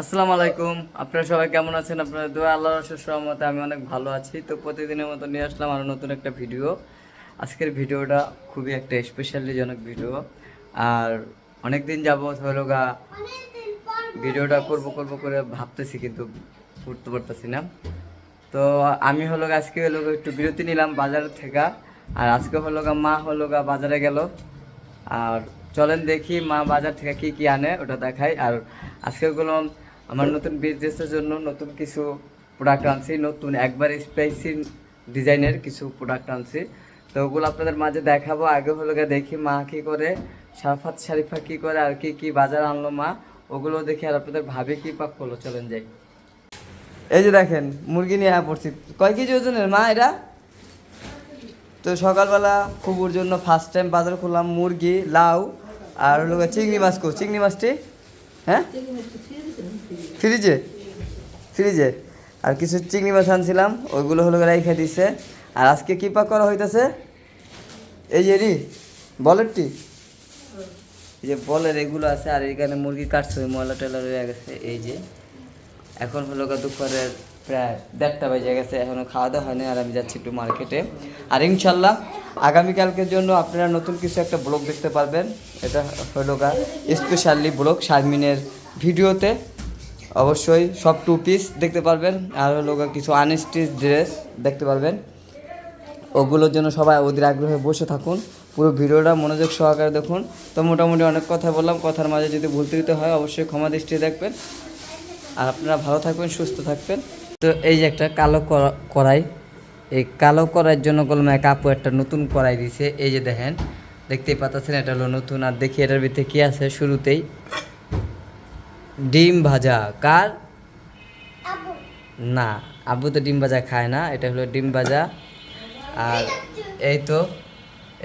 আসসালামু আলাইকুম। আপনারা সবাই কেমন আছেন? আপনারা দোয়া আল্লাহর রসের সহমতে আমি অনেক ভালো আছি। তো প্রতিদিনের মতো নিয়ে আসলাম আরও নতুন একটা ভিডিও। আজকের ভিডিওটা খুবই একটা স্পেশালি জনক ভিডিও। আর অনেক দিন যাবৎ হলো গা, ভিডিওটা করব করব করে ভাবতেছি কিন্তু করতে পারতেছি না। তো আমি হলো আজকে হলো একটু বিরতি নিলাম বাজার থেকে। আর আজকে হলো গা, মা হলো গা বাজারে গেল। আর চলেন দেখি মা বাজার থেকে কি কি আনে, ওটা দেখাই। আর আজকে গুলো আমার নতুন বিজনেসের জন্য নতুন কিছু প্রোডাক্ট আনছি, নতুন একবার স্পাইসি ডিজাইনের কিছু প্রোডাক্ট আনছি। তো ওগুলো আপনাদের মাঝে দেখাবো। আগে হলো গিয়ে দেখি মা কি করে, সারফাত শারিফা কি করে, আর কি কি বাজার আনলো মা, ওগুলো দেখে আর আপনাদের ভাবে কি পাক করল, চলেন যাই। এই যে দেখেন, মুরগি নিয়ে পড়ছি। কয় কেজি ওজনের মা এটা? তো সকালবেলা খুবুর জন্য ফার্স্ট টাইম বাজার খুললাম মুরগি, লাউ, আর হলো চিংড়ি মাছ কো চিংড়ি মাছটি? হ্যাঁ? ফ্রিজে? ফ্রিজে। আর কিছু চিংড়ি মাছ আনছিলাম, ওইগুলো হলো রেখে দিছে। আর আজকে কী পাক করা হইতেছে? এই যে রি, বলেরটি? এই যে বলের এগুলো আছে, আর এখানে মুরগি কাটছে ময়লা টয়লা রয়ে গেছে, এই যে। এখন হলো দুপুরের প্রায় দেড়টা বেজে গেছে এখনও খাওয়া দাওয়া হয়নি, আর আমি যাচ্ছি একটু মার্কেটে। আর ইনশাল্লাহ আগামীকালকের জন্য আপনারা নতুন কিছু একটা ব্লগ দেখতে পারবেন। এটা হলো গা স্পেশালি ব্লগ শারমিনের ভিডিওতে। অবশ্যই সব টু পিস দেখতে পারবেন। আর হলো কিছু আনস্টিচ ড্রেস দেখতে পারবেন। ওগুলোর জন্য সবাই ওদের আগ্রহে বসে থাকুন। পুরো ভিডিওটা মনোযোগ সহকারে দেখুন। তো মোটামুটি অনেক কথা বললাম। কথার মাঝে যদি ভুল ত্রুটি হয়, অবশ্যই ক্ষমা দৃষ্টি দেখবেন। আর আপনারা ভালো থাকবেন, সুস্থ থাকবেন। তো এই যে একটা কালো কড়া- কড়াই। এই কালো কড়াইয়ের জন্য কলম এক আপু একটা নতুন কড়াই দিছে। এই যে দেখেন, দেখতেই পাতাছেন এটা হলো নতুন। আর দেখি এটার ভিতরে কী আছে শুরুতেই। ডিম ভাজা কার? না আব্বু তো ডিম ভাজা খায় না এটা হলো ডিম ভাজা। আর এই তো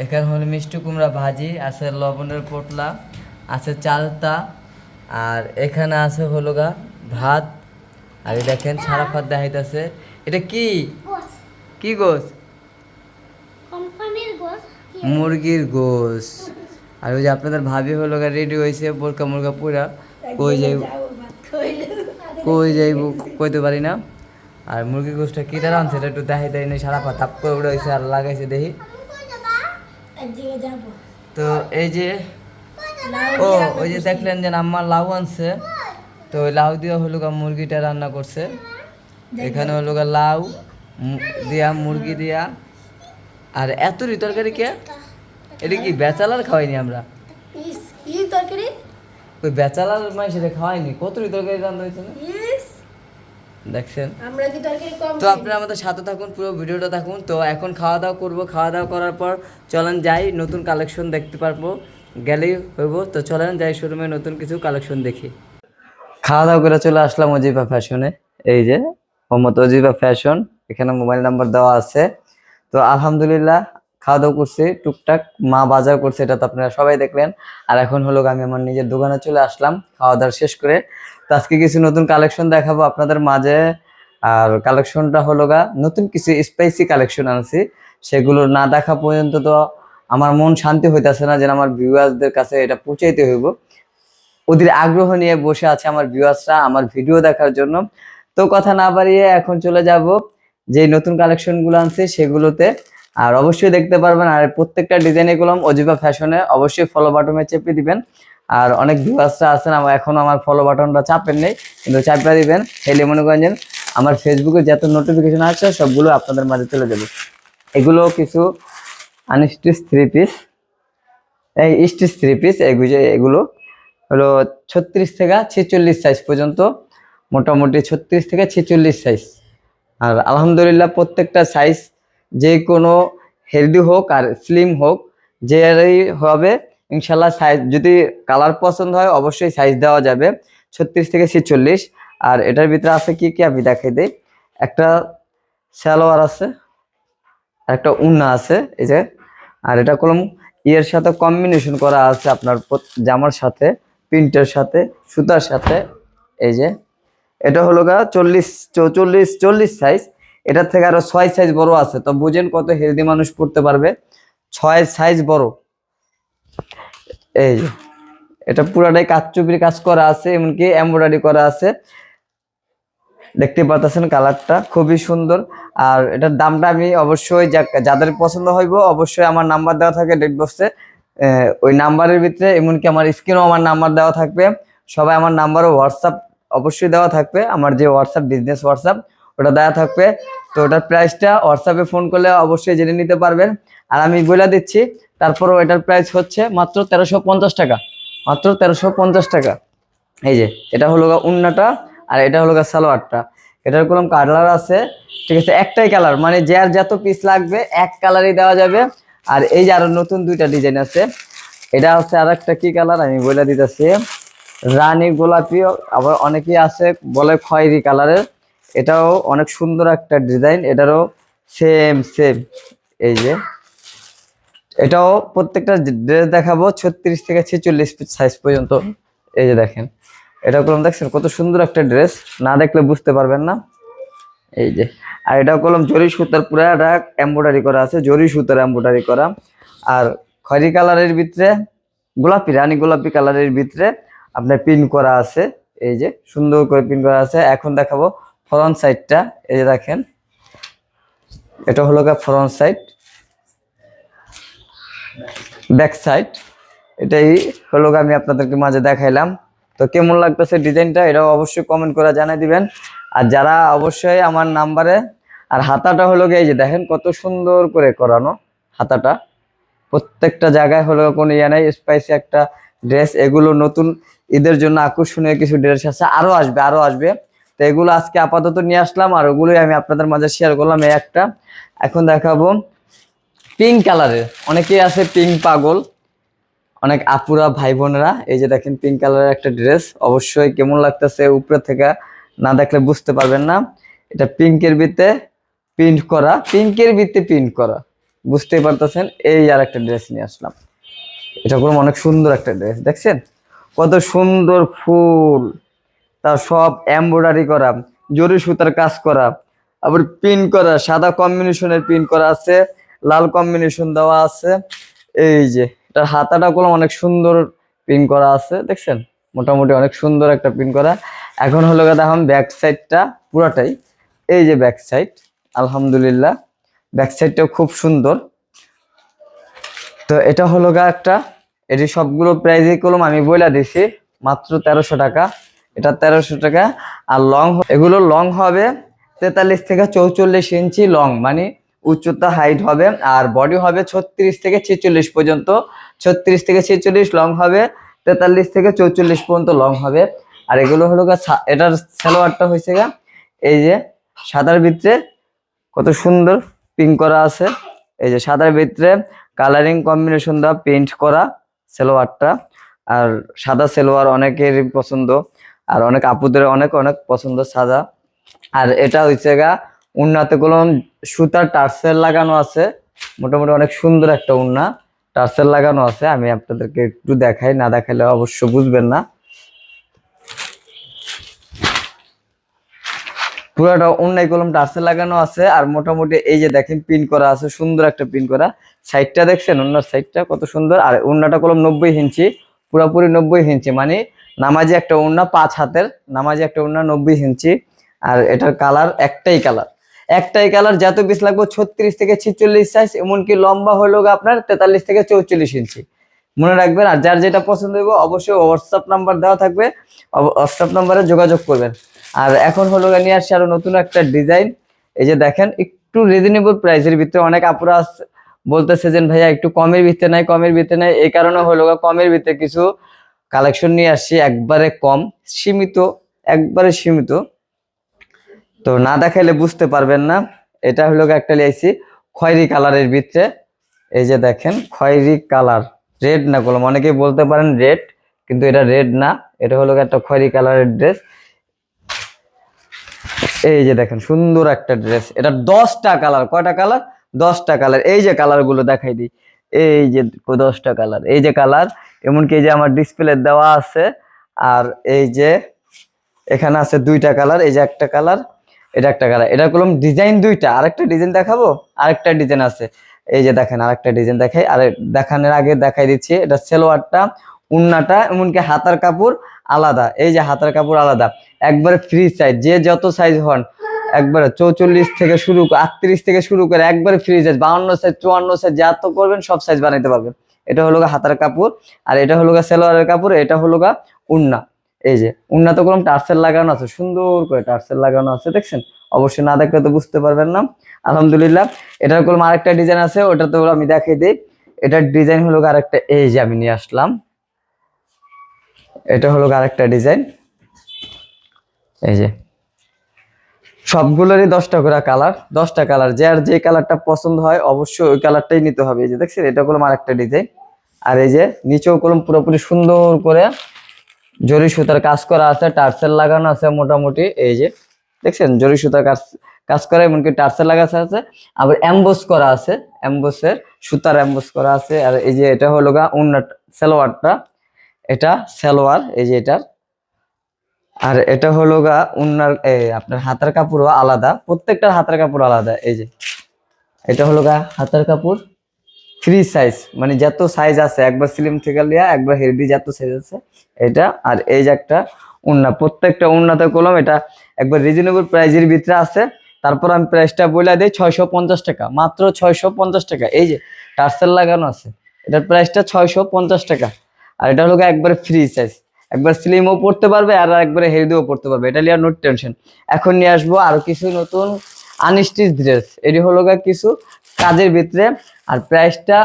এখানে হলো মিষ্টি কুমড়া ভাজি আছে লবণের পোটলা আছে চালতা আর এখানে আছে হলো গা ভাত। আর দেখেন সারা ভাত দেখাইতেছে। এটা কি? কি গোস গোস মুরগির গোস আর ওই যে আপনাদের ভাবি হলো গা রেডি হয়েছে বোরকা মুরগা পুরা কই যাইব? কই যাইব? কইতে পারি না। আর মুরগি গোসটা কিটা রানছে সেটা একটু দেখাই দেয় নাই সারা ভাত তাপ করে উড়ে হয়েছে আর লাগাইছে দেখি। তো এই যে ও ওই যে দেখলেন যে আম্মা লাউ আনছে তো ওই লাউ দিয়ে হলো গা মুরগিটা রান্না করছে। এখানে হলো গা লাউ দিয়া মুরগি দিয়া। আর এত তরকারি কে? এটা কি বেচালার খাওয়াইনি আমরা? তরকারি? ওই বেচালার মাই সেটা খাওয়াইনি। কত তরকারি রান্না হয়েছে না? দেখছেন? আমরা কি তরকারি কম তো আপনারা আমাদের সাথে থাকুন পুরো ভিডিওটা থাকুন তো এখন খাওয়া দাওয়া করব খাওয়া দাওয়া করার পর চলেন যাই নতুন কালেকশন দেখতে পারব। গেলেই হইব। তো চলেন যাই শোরুমে নতুন কিছু কালেকশন দেখি। খাওয়া দাওয়া করে চলে আসলাম অজিবা ফ্যাশনে। এই যে মোহাম্মদ অজিবা ফ্যাশন। এখানে মোবাইল নাম্বার দেওয়া আছে। তো আলহামদুলিল্লাহ খাওয়া দাওয়া করছি, টুকটাক মা বাজার করছে, এটা তো আপনারা সবাই দেখলেন আর এখন হলো আমি আমার নিজের দোকানে চলে আসলাম খাওয়া দাওয়া শেষ করে। তো আজকে কিছু নতুন কালেকশন দেখাবো আপনাদের মাঝে। আর কালেকশনটা হলো গা নতুন কিছু স্পাইসি কালেকশন আনছি। সেগুলো না দেখা পর্যন্ত তো আমার মন শান্তি হইতাছে না যে আমার ভিউয়ার্সদের কাছে এটা পৌঁছাইতে হইব। ওদের আগ্রহ নিয়ে বসে আছে আমার ভিউয়ার্সরা আমার ভিডিও দেখার জন্য। তো কথা না বাড়িয়ে এখন চলে যাব। যে নতুন কালেকশনগুলো আনছে, সেগুলোতে আর অবশ্যই দেখতে পারবেন, আর প্রত্যেকটা ডিজাইন এগুলো অজিবা ফ্যাশনে অবশ্যই ফলো বাটনে চেপে দিবেন। আর অনেক ভিউয়ার্সরা আছেন, আমার এখনও আমার ফলো বাটনটা চাপেন নেই, কিন্তু চাপে দিবেন। তাহলে মনে করেন আমার ফেসবুকে যত নোটিফিকেশন আছে, সবগুলো আপনাদের মাঝে চলে যাবে। এগুলো কিছু আনস্টিচ থ্রি পিস এই স্টিচ থ্রি পিস এগুলো হলো ছত্রিশ থেকে ছেচল্লিশ সাইজ পর্যন্ত, মোটামুটি ছত্রিশ থেকে ছেচল্লিশ সাইজ আর আলহামদুলিল্লাহ প্রত্যেকটা সাইজ যে কোনো হেলদি হোক আর স্লিম হোক যেই হবে, ইনশাল্লাহ সাইজ যদি কালার পছন্দ হয়, অবশ্যই সাইজ দেওয়া যাবে, ছত্রিশ থেকে ছেচল্লিশ। আর এটার ভিতরে আছে কি কি? আমি দেখাই দিই। একটা সালোয়ার আছে একটা উন্না আছে, এই যে। আর এটা কলম ইয়ের সাথে কম্বিনেশন করা আছে আপনার জামার সাথে, প্রিন্টের সাথে, সুতার সাথে, এই যে। এটা হলো গা চল্লিশ চৌচল্লিশ চল্লিশ সাইজ এটার থেকে আরও ছয় সাইজ বড় আছে। তো বুঝেন কত হেলদি মানুষ পড়তে পারবে। ছয় সাইজ বড়। এই এটা পুরাটাই কাচচুপির কাজ করা আছে, এমনকি এমব্রয়ডারি করা আছে। দেখতে পাচ্ছেন কালারটা, খুবই সুন্দর। আর এটার দামটা আমি অবশ্যই যাদের পছন্দ হইব, অবশ্যই আমার নাম্বার দেওয়া থাকে ডেট বক্সে। ওই নাম্বারের ভিতরে, এমনকি আমার স্ক্রিনও আমার নাম্বার দেওয়া থাকবে। সবাই আমার নাম্বারও হোয়াটসঅ্যাপ অবশ্যই দেওয়া থাকবে। আমার যে হোয়াটসঅ্যাপ বিজনেস হোয়াটসঅ্যাপ ওটা দেওয়া থাকবে। তো ওটার প্রাইসটা হোয়াটসঅ্যাপে ফোন করলে অবশ্যই জেনে নিতে পারবেন। আর আমি বলে দিচ্ছি, তারপরও এটার প্রাইস হচ্ছে মাত্র তেরোশো পঞ্চাশ টাকা। মাত্র তেরোশো পঞ্চাশ টাকা। এই যে, এটা হলো গা উন্নাটা আর এটা হলো গা সালোয়ারটা। এটার কোনো কালার আছে, ঠিক আছে, একটাই কালার মানে যার যত পিস লাগবে, এক কালারই দেওয়া যাবে। আর এই যে আরও নতুন দুইটা ডিজাইন আছে, এটা হচ্ছে আর একটা কি কালার আমি বলে দিতেছি। রানী গোলাপি, আবার অনেকেই আছে, বলে খয়েরি কালারের এটাও অনেক সুন্দর একটা ডিজাইন, এটারও সেম সেম এই যে, এটাও প্রত্যেকটা ড্রেস দেখাবো ছত্রিশ থেকে ছেচল্লিশ সাইজ পর্যন্ত। এই যে দেখেন এটা কলম দেখছেন, কত সুন্দর একটা ড্রেস, না দেখলে বুঝতে পারবেন না। এই যে, আর এটা কলম জরি সুতার, পুরো এম্ব্রয়ডারি করা আছে, জরি সুতার এম্ব্রয়ডারি করা। আর খয়রি কালারের ভিতরে গোলাপি, রানী গোলাপি কালারের ভিতরে আপনার পিন করা আছে। এই যে, সুন্দর করে পিন করা আছে। এখন দেখাবো ফ্রন্ট সাইডটা, এই যে দেখেন, এটা হলো ফ্রন্ট সাইড, ব্যাক সাইড, এটাই হলো আমি আপনাদেরকে মাঝে দেখাইলাম। তো কেমন লাগতেছে ডিজাইনটা, এটাও অবশ্যই কমেন্ট করে জানিয়ে দিবেন। আর যারা অবশ্যই আমার নাম্বারে, আর হাতাটা হলো গিয়ে এই যে দেখেন, কত সুন্দর করে করানো হাতাটা। প্রত্যেকটা জায়গায় হলো কোনো ইয়ে নাই স্পাইসি একটা ড্রেস এগুলো নতুন, ঈদের জন্য আকর্ষণীয় কিছু ড্রেস আছে, আরও আসবে আরও আসবে। তো এগুলো আজকে আপাতত নিয়ে আসলাম, আর ওগুলোই আমি আপনাদের মাঝে শেয়ার করলাম এই একটা। এখন দেখাবো পিঙ্ক কালারের অনেকেই আছে পিঙ্ক পাগল, অনেক আপুরা ভাই বোনেরা এই যে দেখেন পিঙ্ক কালারের একটা ড্রেস অবশ্যই কেমন লাগতেছে উপরে থেকে না দেখলে বুঝতে পারবেন না। এটা পিঙ্কের ভিতরে প্রিন্ট করা পিঙ্কের ভিতরে প্রিন্ট করা। বুঝতেই পারতেছেন, এই আর একটা ড্রেস নিয়ে আসলাম। এটা কোনো অনেক সুন্দর একটা ড্রেস দেখছেন? কত সুন্দর ফুল। তার সব এমব্রয়ডারি করা, জরি সুতার কাজ করা, আবার পিন করা, সাদা কম্বিনেশনের পিন করা আছে, লাল কম্বিনেশন দেওয়া আছে, এই যে এটার হাতাটা গুলো অনেক সুন্দর পিন করা আছে, দেখছেন? মোটামুটি অনেক সুন্দর একটা পিন করা। এখন হলো গা দেখুন ব্যাক সাইডটা পুরাটাই, এই যে ব্যাক সাইড আলহামদুলিল্লাহ ব্যাক সাইডটাও খুব সুন্দর। তো এটা হলো গা একটা, এটি সবগুলো প্রাইজে কলম আমি বইলা দিছি, মাত্র তেরোশো টাকা। এটা তেরোশো টাকা। আর লং এগুলো লং হবে তেতাল্লিশ থেকে চৌচল্লিশ ইঞ্চি লং মানে উচ্চতা হাইট হবে। আর বডি হবে ছত্রিশ থেকে ছেচল্লিশ পর্যন্ত। ছত্রিশ থেকে ছেচল্লিশ লং হবে, তেতাল্লিশ থেকে চৌচল্লিশ পর্যন্ত লং হবে। আর এগুলো হলো এটার সালোয়ারটা হয়েছে গা, এই যে সাদার ভিতরে কত সুন্দর পিঙ্ক করা আছে। এই যে সাদার ভিতরে কালারিং কম্বিনেশন দেওয়া পেইন্ট করা সালোয়ারটা। আর সাদা সালোয়ার অনেকেরই পছন্দ। আর অনেক আপুদের অনেক অনেক পছন্দ সাদা আর এটা হচ্ছে গা, উন্নাতে কলম সুতার টার্সেল লাগানো আছে। মোটামুটি অনেক সুন্দর একটা উন্না, টার্সেল লাগানো আছে। আমি আপনাদেরকে একটু দেখাই, না দেখাইলে অবশ্য বুঝবেন না। পুরোটা উন্নাই কলম টার্সেল লাগানো আছে, আর মোটামুটি এই যে দেখেন, পিন করা আছে, সুন্দর একটা পিন করা। সাইডটা দেখছেন? উন্নার সাইডটা কত সুন্দর। আর উন্নাটা কলম নব্বই ইঞ্চি, পুরোপুরি নব্বই ইঞ্চি মানে নামাজি একটা উন্না পাঁচ হাতের, নামাজি একটা উন্না নব্বই ইঞ্চি, আর এটার কালার একটাই কালার। একটাই কালার, যত পিস লাগবে ছত্রিশ থেকে ছিচল্লিশ সাইজ এমনকি লম্বা হলো আপনার তেতাল্লিশ থেকে চৌচল্লিশ ইঞ্চি। মনে রাখবেন, আর যার যেটা পছন্দ হবে অবশ্যই হোয়াটসঅ্যাপ নাম্বার দেওয়া থাকবে হোয়াটসঅ্যাপ নাম্বারে যোগাযোগ করবেন। আর এখন হলো নিয়ে আসছে আরও নতুন একটা ডিজাইন এই যে দেখেন, একটু রিজনেবল প্রাইসের ভিতরে অনেক আপুরা বলতেছে যে, ভাইয়া, একটু কমের ভিতরে নাই, কমের ভিতরে নাই। এই কারণে হলো কমের ভিতরে কিছু কালেকশন নিয়ে আসছি, একবারে কম, সীমিত, একবারে সীমিত। তো না দেখাইলে বুঝতে পারবেন না, এটা হলো একটা লিয়েছি খয়েরি কালারের ভিতরে। এই যে দেখেন, খয়েরি কালার, রেড না কলম অনেকেই বলতে পারেন রেড, কিন্তু এটা রেড না, এটা হলো একটা খয়েরি কালারের ড্রেস। এই যে দেখেন, সুন্দর একটা ড্রেস, এটা দশটা কালার, কয়টা কালার? দশটা কালার। এই যে কালারগুলো দেখাই দিই, এই যে দশটা কালার, এই যে কালার এমনকি এই যে আমার ডিসপ্লে দেওয়া আছে, আর এই যে এখানে আছে দুইটা কালার এই যে একটা কালার এটা একটা কালার এটা করলাম ডিজাইন দুইটা, আরেকটা ডিজাইন দেখাবো? আরেকটা ডিজাইন আছে। এই যে দেখেন, আরেকটা ডিজাইন দেখাই। আর দেখানোর আগে দেখাই দিচ্ছি, এটা সেলোয়ারটা, উন্নাটা, এমনকি হাতার কাপড় আলাদা। এই যে হাতার কাপড় আলাদা। একবারে ফ্রি সাইজ যে যত সাইজ হন, একবারে চৌচল্লিশ থেকে শুরু, আটত্রিশ থেকে শুরু করে একবারে ফ্রি সাইজ বাউন্ন সাইজ চুয়ান্ন সাইজ যত করবেন সব সাইজ বানাইতে পারবেন। এটা হলো হাতার কাপড়, আর এটা হলো সেলোয়ারের কাপড়, এটা হলো উন্না। এই যে, উন্না তো কোনো টার্সেল লাগানো আছে, সুন্দর করে টার্সেল লাগানো আছে, দেখছেন? অবশ্যই না দেখলে তো বুঝতে পারবেন না। আলহামদুলিল্লাহ, এটার কোনো আরেকটা ডিজাইন আছে, ওটা তো আমি দেখাই দিই। এটার ডিজাইন হলো আরেকটা, এই যে আমি নিয়ে আসলাম। এটা হলো আরেকটা ডিজাইন। এই যে, সবগুলোরই দশটা করে কালার, দশটা কালার। যে আর যে কালারটা পছন্দ হয়, অবশ্যই ওই কালারটাই নিতে হবে। এই যে, দেখছেন? এটা কলম আরেকটা ডিজাইন। আর এই যে নিচেও কলম পুরোপুরি সুন্দর করে জরি সুতার কাজ করা আছে, টার্সেল লাগানো আছে মোটামুটি, এই যে দেখছেন, জরি সুতার কাজ কাজ করা, এমনকি টার্সেল লাগানো আছে, আবার অ্যাম্বোস করা আছে অ্যাম্বোসের সুতার অ্যাম্বোস করা আছে, আর এই যে এটা হলো গা অন্য সালোয়ারটা, এটা সালোয়ার, এই যে এটার, আর এটা হলো গা উন্নার আপনার হাতার কাপড়ও আলাদা, প্রত্যেকটার হাতার কাপড় আলাদা, এই যে, এটা হলো গা হাতার কাপড় ফ্রি সাইজ মানে যত সাইজ আছে, একবার স্লিম থেকে লিয়া, একবার হেভি যত সাইজ আছে, এটা আর এই যে একটা উন্না, প্রত্যেকটা উন্নাতে কলম, এটা একবার রিজনেবল প্রাইজের ভিতরে আছে। তারপর আমি প্রাইসটা বলে দিই, ছয়শো পঞ্চাশ টাকা, মাত্র ছয়শো পঞ্চাশ টাকা। এই যে টার্সেল লাগানো আছে, এটার প্রাইসটা ছয়শো পঞ্চাশ টাকা। আর এটা হলো একবারে ফ্রি সাইজ একবার স্লিমও পড়তে পারবে, আর একবারে হেলদিও পড়তে পারবে। এটা লিয়ার নোট টেনশন এখন নিয়ে আসব আরও কিছু নতুন আনস্টিচ ড্রেস এটি হলো কিছু কাজের ভিতরে, আর প্রাইসটা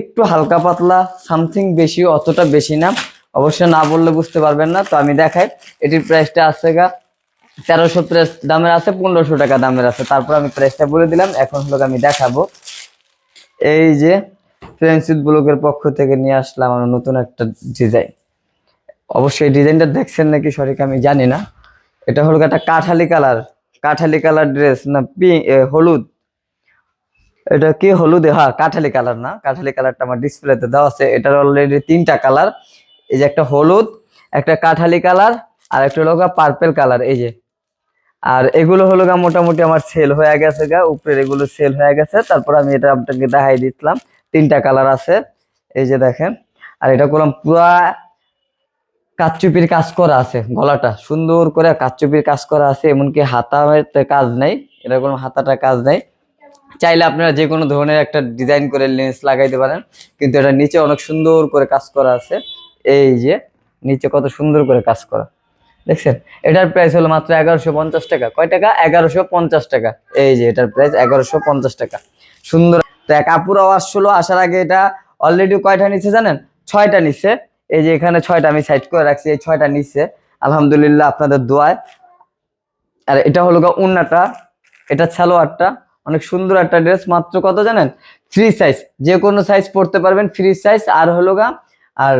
একটু হালকা পাতলা সামথিং বেশি অতটা বেশি না। অবশ্যই না বললে বুঝতে পারবেন না। তো আমি দেখাই, এটির প্রাইসটা আছে গা, তেরোশো দামের আছে, পনেরোশো টাকা দামের আছে। তারপর আমি প্রাইসটা বলে দিলাম, এখন হলো আমি দেখাবো। এই যে ফ্রেন্সিপ ব্লকের পক্ষ থেকে নিয়ে আসলাম আমার নতুন একটা ডিজাইন অবশ্যই ডিজাইনটা দেখছেন নাকি সঠিক আমি জানি না। এটা হলো একটা কাঠালি কালার কাঠালি কালার ড্রেস না পিঙ্ক হলুদ। এটা কি হলুদে? হ্যাঁ কাঠালি কালার না। কাঠালি কালারটা আমার ডিসপ্লেতে দেওয়া আছে। এটার অলরেডি তিনটা কালার এই যে একটা হলুদ, একটা কাঠালি কালার আর একটা হলো পার্পেল কালার এই যে। আর এগুলো হলো গা মোটামুটি আমার সেল হয়ে গেছে গা উপরের এগুলো সেল হয়ে গেছে। তারপর আমি এটা আপনাকে দেখাই দিচ্ছিলাম। তিনটা কালার আছে। এই যে দেখেন। আর এটা করলাম পুরা কাচ্চুপির কাজ করা আছে গলাটা। সুন্দর করে কাচ্চুপির কাজ করা আছে। এমনকি হাতাতে কাজ নেই। এটা কোনো হাতাটা কাজ নেই। চাইলে আপনারা যে কোনো ধরনের একটা ডিজাইন করে লেন্স লাগাইতে পারেন, কিন্তু এটা নিচে অনেক সুন্দর করে কাজ করা আছে। এই যে, নিচে কত সুন্দর করে কাজ করা। দেখছেন? এটার প্রাইস হলো মাত্র এগারোশো পঞ্চাশ টাকা। কয় টাকা? এগারোশো পঞ্চাশ টাকা। এই যে, এটার প্রাইস এগারোশো পঞ্চাশ টাকা। সুন্দর। কাপুর আসলো আসার আগে এটা অলরেডি কয়টা নিচ্ছে জানেন? ছয়টা নিচ্ছে এই যে, এখানে ছয়টা আমি সাইড করে রাখছি, এই ছয়টা নিচ্ছে আলহামদুলিল্লাহ আপনাদের দোয়ায়। আর এটা হলো উন্নাটা, এটা সালোয়ারটা অনেক সুন্দর একটা ড্রেস মাত্র কত জানেন? ফ্রি সাইজ যে কোনো সাইজ পড়তে পারবেন ফ্রি সাইজ আর হলো গা, আর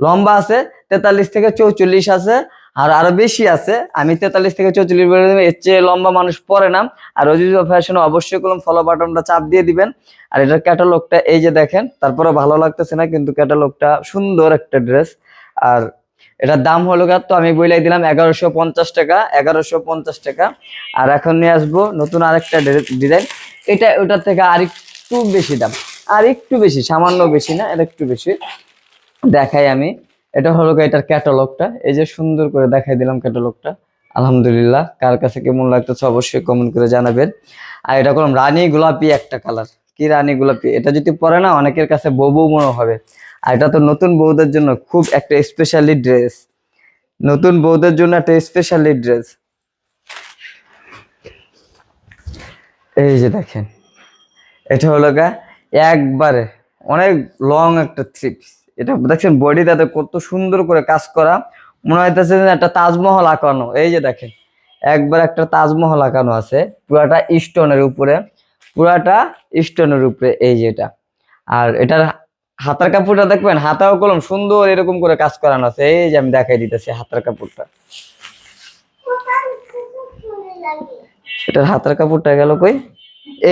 লম্বা আছে, তেতাল্লিশ থেকে চৌচল্লিশ আছে, আর আরও বেশি আছে, আমি তেতাল্লিশ থেকে চৌচল্লিশ বলে দেবো। এর চেয়ে লম্বা মানুষ পরে না। আর অজিজ ফ্যাশনে অবশ্যই কোনো ফলো বাটনটা চাপ দিয়ে দিবেন। আর এটার ক্যাটালগটা এই যে দেখেন তারপরে ভালো লাগতেছে না, কিন্তু ক্যাটালগটা সুন্দর একটা ড্রেস আর এটার দাম হলো তো আমি বইলাই দিলাম এগারোশো পঞ্চাশ টাকা, এগারোশো পঞ্চাশ টাকা। আর এখন নিয়ে আসব নতুন আরেকটা ডিজাইন। এটা ওটার থেকে আর একটু বেশি দাম। আর একটু বেশি, সামান্য বেশি না, এটা একটু বেশি। দেখাই আমি। এটা হলো এটার ক্যাটালগটা। এই যে সুন্দর করে দেখাই দিলাম ক্যাটালগটা। আলহামদুলিল্লাহ, কার কাছে কেমন লাগতেছে অবশ্যই কমেন্ট করে জানাবেন। আর এটা করলাম রানী গোলাপি একটা কালার কি রানী গোলাপি? এটা যদি পরে না, অনেকের কাছে বউ মনে হবে। আর এটা তো নতুন বউদের জন্য খুব একটা স্পেশালি ড্রেস নতুন বউদের জন্য একটা স্পেশালি ড্রেস এই যে দেখেন, এটা হলো গা একবারে অনেক লং একটা থ্রি এটা দেখছেন বডিটাতে কত সুন্দর করে কাজ করা। মনে হইতেছে একটা তাজমহল আঁকানো। এই যে দেখেন, একবার একটা তাজমহল আঁকানো আছে, পুরাটা স্টোনের উপরে। পুরাটা স্টোনের উপরে, এই যে এটা। আর এটার হাতার কাপড়টা দেখবেন, হাতাও কলম সুন্দর এরকম করে কাজ করানো আছে। এই যে আমি দেখাই দিতেছি হাতার কাপড়টা। এটার হাতার কাপড়টা গেল কই?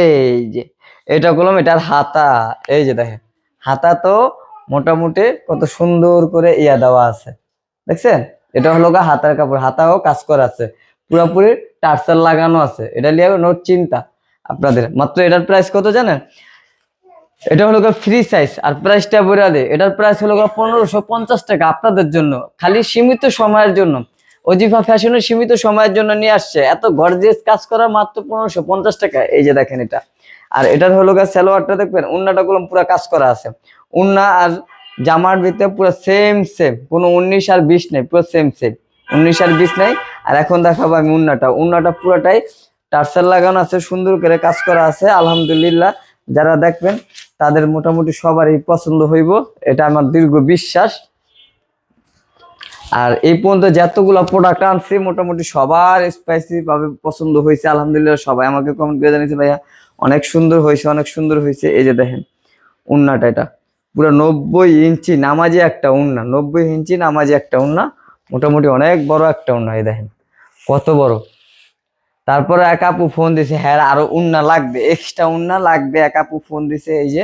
এই যে, এটা কলম, এটার হাতা। এই যে দেখেন, হাতা তো মোটামুটি কত সুন্দর করে ইয়া দেওয়া আছে। দেখছেন? এটা হলো গা হাতার কাপড়, হাতাও কাজ করা আছে পুরোপুরি টার্সাল লাগানো আছে। এটা নিয়ে নোট চিন্তা আপনাদের। মাত্র এটার প্রাইস কত জানেন? এটা হলো ফ্রি সাইজ আর প্রাইসটা বলে দে। এটার প্রাইস হলো পনেরোশো পঞ্চাশ টাকা আপনাদের জন্য, খালি সীমিত সময়ের জন্য। অজিফা ফ্যাশনের সীমিত সময়ের জন্য নিয়ে আসছে। এত গর্জিয়াস কাজ করা মাত্র পনেরোশো পঞ্চাশ টাকা। এই যে দেখেন এটা। আর এটার হলো সালোয়ারটা দেখবেন, উন্নাটা গুলো পুরো কাজ করা আছে। উন্না আর জামার ভিতরে পুরো সেম সেম কোনো উনিশ আর বিশ নেই, পুরো সেম সেম উনিশ আর বিশ নেই। আর এখন দেখাবো আমি উন্নাটা। উন্নাটা পুরোটাই টার্সেল লাগানো আছে, সুন্দর করে কাজ করা আছে। আলহামদুলিল্লাহ। যারা দেখবেন, তাদের মোটামুটি সবারই পছন্দ হইব। এটা আমার দীর্ঘ বিশ্বাস। আর এই পর্যন্ত যতগুলো প্রোডাক্ট আনছি, মোটামুটি সবার স্পাইসি ভাবে পছন্দ হয়েছে। আলহামদুলিল্লাহ সবাই আমাকে কমেন্ট করে জানিয়েছে, ভাইয়া, অনেক সুন্দর হয়েছে, অনেক সুন্দর হয়েছে। এই যে দেখেন, উন্নাটা এটা। পুরো নব্বই ইঞ্চি নামাজি একটা উন্না, নব্বই ইঞ্চি নামাজি একটা উন্না। মোটামুটি অনেক বড় একটা উন্না, এই দেখেন। কত বড়? তারপরে এক আপু ফোন দিছে হ্যাঁ আরও উন্না লাগবে এক্সট্রা উন্না লাগবে। এক আপু ফোন দিছে, এই যে,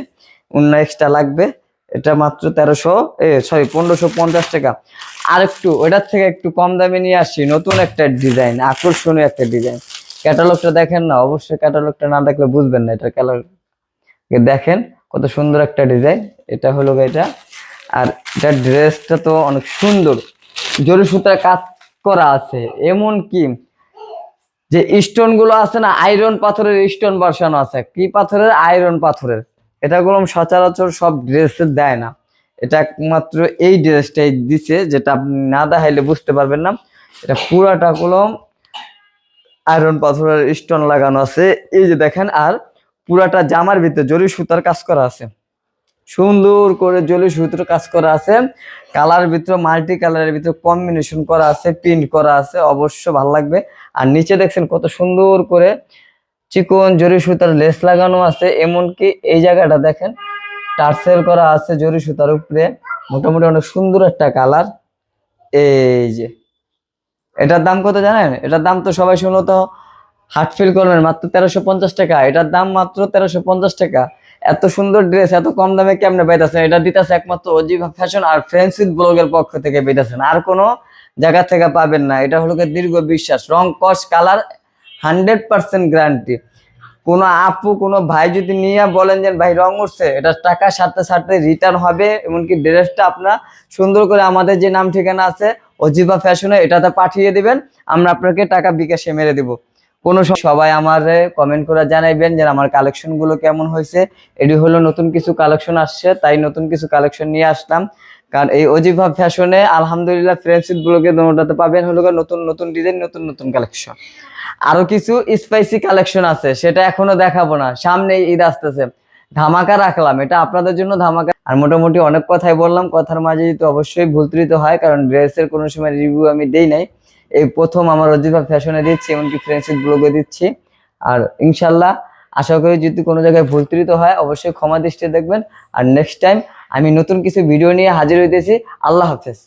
উন্না এক্সট্রা লাগবে, এটা মাত্র তেরোশো, এ সরি পনেরোশো পঞ্চাশ টাকা। আর একটু ওটার থেকে একটু কম দামে নিয়ে আসছি, নতুন একটা ডিজাইন আকর্ষণীয় একটা ডিজাইন ক্যাটালগটা দেখেন না, অবশ্যই ক্যাটালগটা না দেখলে বুঝবেন না এটা ক্যাটালগ দেখেন কত সুন্দর একটা ডিজাইন এটা হলো এটা। আর এটার ড্রেসটা তো অনেক সুন্দর জরি সুতার কাজ করা আছে এমন কি যে স্টোনগুলো আছে না, আয়রন পাথরের স্টোন বসানো আছে। কি পাথরের? আয়রন পাথরের। এটা গুলো সচরাচর সব ড্রেসে দেয় না। এটা একমাত্র এই ড্রেসটাই দিছে, যেটা আপনি না দেখাইলে বুঝতে পারবেন না। এটা পুরাটা কলম আয়রন পাথরের স্টোন লাগানো আছে। এই যে দেখেন, আর পুরাটা জামার ভিতরে জরি সুতার কাজ করা আছে। সুন্দর করে জলি সুতোর কাজ করা আছে। কালার ভিতরে মাল্টি কালারের ভিতরে কম্বিনেশন করা আছে প্রিন্ট করা আছে অবশ্য ভালো লাগবে। আর নিচে দেখছেন কত সুন্দর করে চিকন জরি সুতার লেস লাগানো আছে, এমনকি এই জায়গাটা দেখেন, টার্সেল করা আছে জরি সুতার উপরে। মোটামুটি অনেক সুন্দর একটা কালার। এই যে, এটার দাম কত জানেন? এটার দাম তো সবাই শুনলো তো, হার্ট ফিল করবেন, মাত্র তেরোশো পঞ্চাশ টাকা। এটার দাম মাত্র তেরোশো পঞ্চাশ টাকা। এত সুন্দর ড্রেস এত কম দামে কেমনে পাইতেছেন? এটা দিতেছে একমাত্র অজিবা ফ্যাশন আর ফ্রেন্ডস উইথ ব্লগের পক্ষ থেকে পেতেছেন আর কোনো জায়গা থেকে পাবেন না। এটা হলো দীর্ঘ বিশ্বাস। রং, কস, কালার, হান্ড্রেড পার্সেন্ট গ্যারান্টি কোনো আপু, কোনো ভাই যদি নিয়ে বলেন যে, ভাই, রং উঠছে। এটা টাকা সাথে সাথে রিটার্ন হবে। এমনকি ড্রেসটা আপনার সুন্দর করে আমাদের যে নাম ঠিকানা আছে, অজিবা ফ্যাশনে এটাতে পাঠিয়ে দিবেন। আমরা আপনাকে টাকা বিকাশে মেরে দিব। কোনো সবাই আমার কমেন্ট করে জানাইবেন যে আমার কালেকশনগুলো কেমন হয়েছে। এটি হলো নতুন কিছু কালেকশন আসছে, তাই নতুন কিছু কালেকশন নিয়ে আসলাম। কারণ এই অজিভা ফ্যাশনে আলহামদুলিল্লাহ ফ্রেন্ডশিপ গুলোকে দোনোটাতে পাবেন হলো নতুন নতুন ডিজাইন নতুন নতুন কালেকশন আরও কিছু স্পাইসি কালেকশন আছে, সেটা এখনও দেখাবো না। সামনে ঈদ আসতেছে। ধামাকা রাখলাম, এটা আপনাদের জন্য ধামাকা। আর মোটামুটি অনেক কথাই বললাম, কথার মাঝে তো অবশ্যই ভুল হয়, কারণ ড্রেসের কোনো সময় রিভিউ আমি দেই নাই। এই প্রথম আমার অজিফা ফ্যাশনে দিচ্ছি এমনকি ফ্রেন্ডশিপ ব্লগে দিচ্ছি। আর ইনশাল্লাহ, আশা করি যদি কোনো জায়গায় ভুল ত্রুটি হয়, অবশ্যই ক্ষমা দৃষ্টি দেখবেন। আর নেক্সট টাইম আমি নতুন কিছু ভিডিও নিয়ে হাজির হইতেছি। আল্লাহ হাফেজ।